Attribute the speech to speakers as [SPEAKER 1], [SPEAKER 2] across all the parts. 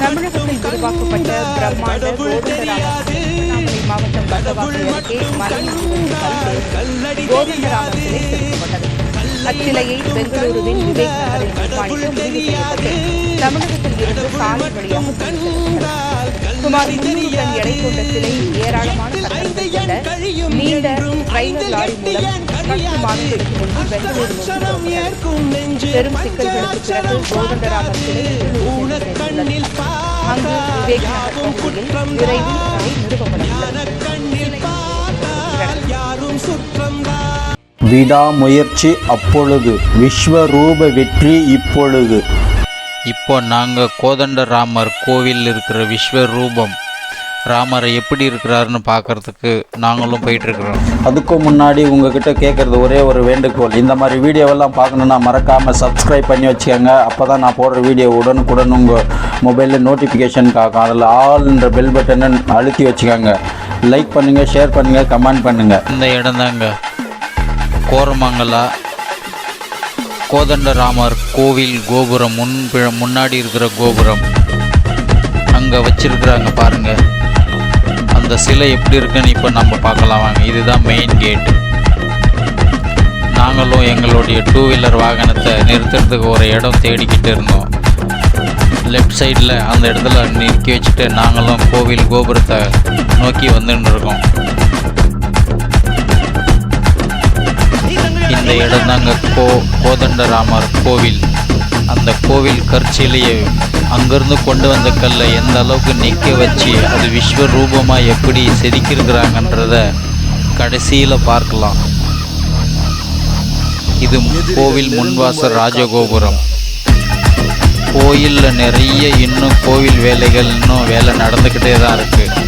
[SPEAKER 1] தமிழகத்தில் உருவாக்கப்பட்ட பிரம்மாண்ட மாவட்டம் பந்தவாசி அருகே மலையில் இருந்து சிலை செலுத்தப்பட்டது அச்சிலையை பெங்களூருவின் விவேக் நகரில் முடிவு செய்யப்பட்டு தமிழகத்தில் இருந்து சாலை வழியாக சுமார் முன்னூறு டன் எடை கொண்ட சிலை ஏராளமான சக்கரங்கள் கொண்ட நீண்ட ட்ரைலர் லாரி மூலம் கட்டுமானம் எடுத்துக் கொண்டு பெங்களூரு நோக்கி புறப்பட்டது. பெரும் சிக்கல்களுக்கு பிறகு கோதண்டராமர் சிலை. அங்கு விரைவில் நிறுவப்பட
[SPEAKER 2] விடாமுயற்சி அப்பொழுது விஸ்வரூப வெற்றி இப்பொழுது
[SPEAKER 3] இப்போ நாங்கள் கோதண்டராமர் கோவில் இருக்கிற விஸ்வரூபம் ராமரை எப்படி இருக்கிறாருன்னு பார்க்கறதுக்கு நாங்களும் போயிட்டுருக்குறோம்.
[SPEAKER 2] அதுக்கு முன்னாடி உங்ககிட்ட கேட்குறது ஒரே ஒரு வேண்டுகோள். இந்த மாதிரி வீடியோவெல்லாம் பார்க்கணுன்னா மறக்காமல் சப்ஸ்கிரைப் பண்ணி வச்சுக்கோங்க. அப்போ தான் நான் போடுற வீடியோ உடனுக்குடன் உங்கள் மொபைலில் நோட்டிஃபிகேஷன் காக்கும். அதில் ஆல்ன்ற பெல் பட்டனை அழுத்தி வச்சுக்கோங்க. லைக் பண்ணுங்கள் ஷேர் பண்ணுங்கள் கமெண்ட் பண்ணுங்கள்
[SPEAKER 3] இந்த இடம் தாங்க கோரமங்கலா கோதண்டராமர் கோவில் கோபுரம் முன் முன்னாடி இருக்கிற கோபுரம். அங்கே வச்சிருக்கிறாங்க பாருங்க. அந்த சிலை எப்படி இருக்குன்னு இப்போ நம்ம பார்க்கலாம் வாங்க. இதுதான் மெயின் கேட் நாங்களும் எங்களுடைய டூ வீலர் வாகனத்தை நிறுத்துறதுக்கு ஒரு இடம் தேடிக்கிட்டு இருந்தோம். லெஃப்ட் சைடில் அந்த இடத்துல நிறுத்தி வச்சுட்டு நாங்களும் கோவில் கோபுரத்தை நோக்கி வந்துன்னு இருக்கோம். அந்த இடம் தாங்க கோ கோதண்டராமர் கோவில். அந்த கோவில் கற்சிலையை அங்கேருந்து கொண்டு வந்த கல்லை எந்த அளவுக்கு நிற்க வச்சு அது விஸ்வரூபமாக எப்படி செதுக்கியிருக்கிறாங்கன்றத கடைசியில் பார்க்கலாம். இது கோவில் முன்வாசல் ராஜகோபுரம். கோயிலில் நிறைய இன்னும் கோவில் வேலைகள் இன்னும் வேலை நடந்துக்கிட்டே தான் இருக்குது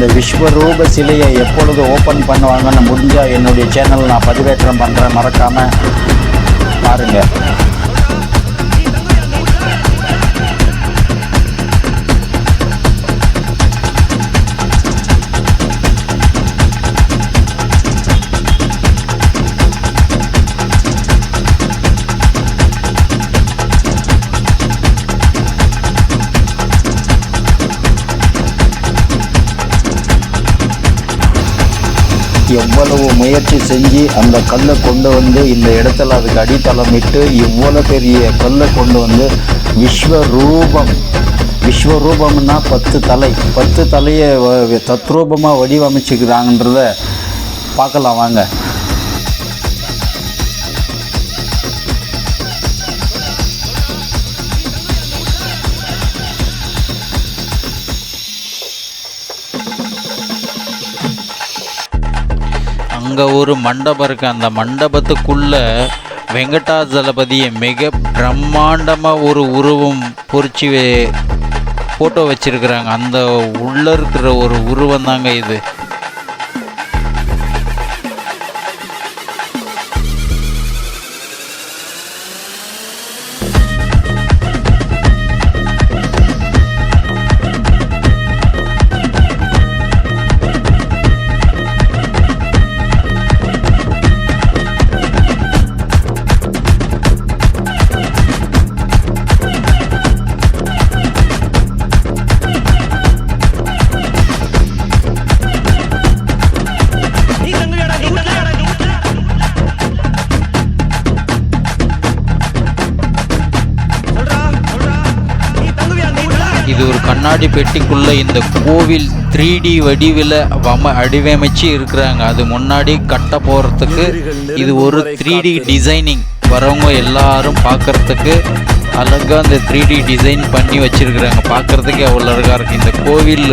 [SPEAKER 2] இந்த விஸ்வரூப சிலையை எப்பொழுது ஓப்பன் பண்ணுவாங்கன்னு முடிஞ்சால் என்னுடைய சேனல் நான் பதிவேற்றம் பண்ணுறேன் மறக்காமல் பாருங்கள் எவ்வளவு முயற்சி செஞ்சு அந்த கல்லை கொண்டு வந்து இந்த இடத்துல அதுக்கு அடித்தளமிட்டு இவ்வளோ பெரிய கல்லை கொண்டு வந்து விஸ்வரூபம். விஸ்வரூபம்னா பத்து தலை. பத்து தலையை வ- தத்ரூபமாக வடிவமைச்சுக்கிறாங்கன்றத பார்க்கலாம் வாங்க.
[SPEAKER 3] அங்கே ஒரு மண்டபம் இருக்கு. அந்த மண்டபத்துக்குள்ள வெங்கடாஜலபதியை மிக பிரம்மாண்டமாக ஒரு உருவம் பொறிச்சு ஃபோட்டோ வச்சுருக்குறாங்க. அந்த உள்ள இருக்கிற ஒரு உருவம் தாங்க இது. கண்ணாடி பெட்டிக்குள்ள இந்த கோவில் த்ரீ டி வடிவில் வம அடிவமைச்சு இருக்கிறாங்க. அது முன்னாடி கட்ட போகிறதுக்கு இது ஒரு த்ரீ டி டிசைனிங் வரவங்க எல்லாரும் பார்க்கறதுக்கு அழகாக அந்த த்ரீ டி டிசைன் பண்ணி வச்சிருக்கிறாங்க. பார்க்கறதுக்கே அவ்வளோ அழகாக இருக்குது இந்த கோவில்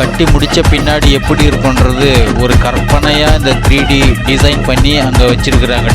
[SPEAKER 3] கட்டி முடிச்ச பின்னாடி எப்படி இருக்குன்றது ஒரு கற்பனையாக இந்த த்ரீ டி டிசைன் பண்ணி அங்கே வச்சிருக்கிறாங்க.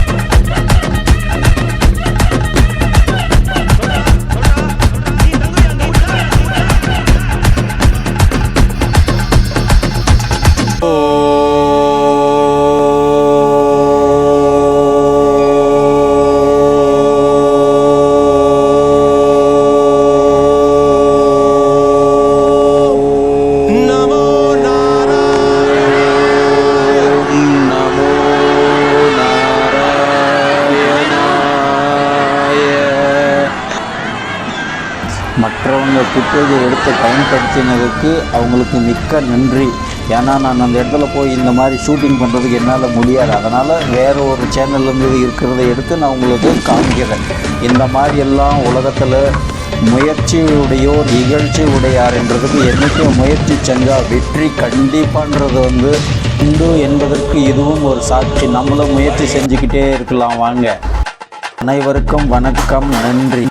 [SPEAKER 2] மற்றவங்க ஃபுட்டேஜை எடுத்து பயன்படுத்தினதுக்கு அவங்களுக்கு மிக்க நன்றி. ஏன்னா நான் அந்த இடத்துல போய் இந்த மாதிரி ஷூட்டிங் பண்ணுறதுக்கு என்னால் முடியாது. அதனால் வேறு ஒரு சேனல்லேருந்து இருக்கிறத எடுத்து நான் உங்களுக்கு காமிக்கிறேன். இந்த மாதிரி எல்லாம் உலகத்தில் முயற்சி உடையோர் இகழ்ச்சி உடையார்ன்றதுக்கு என்றைக்கும் முயற்சி செஞ்சால் வெற்றி கண்டிப்பான்றது வந்து உண்டு என்பதற்கு இதுவும் ஒரு சாட்சி. நம்மளும் முயற்சி செஞ்சுக்கிட்டே இருக்கலாம். வாங்க. அனைவருக்கும் வணக்கம். நன்றி.